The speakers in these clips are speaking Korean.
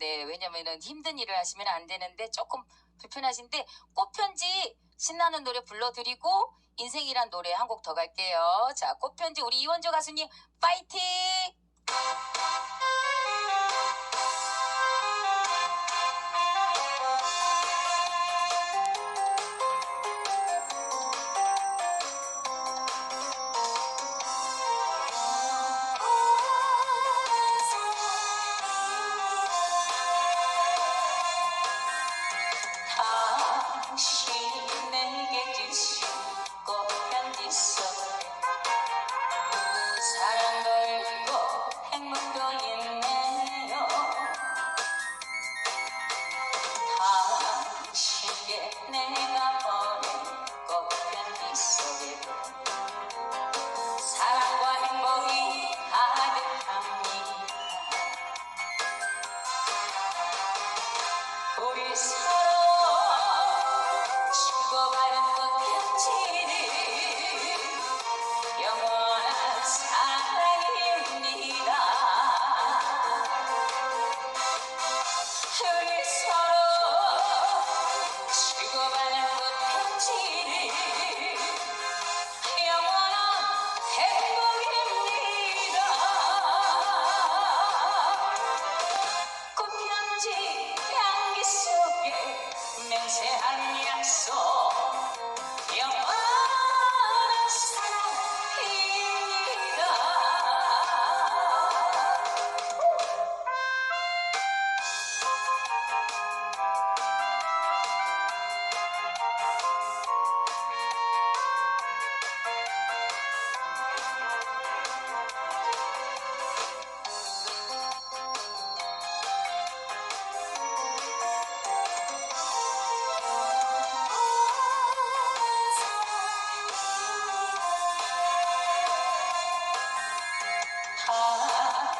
네, 왜냐면은 힘든 일을 하시면 안 되는데 조금 불편하신데 꽃편지 신나는 노래 불러드리고 인생이란 노래 한 곡 더 갈게요. 자, 꽃편지 우리 이원조 가수님 파이팅! 우리 서로 주고받은 꽃편지를 영원한 사랑입니다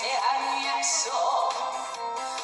제 하루 약속.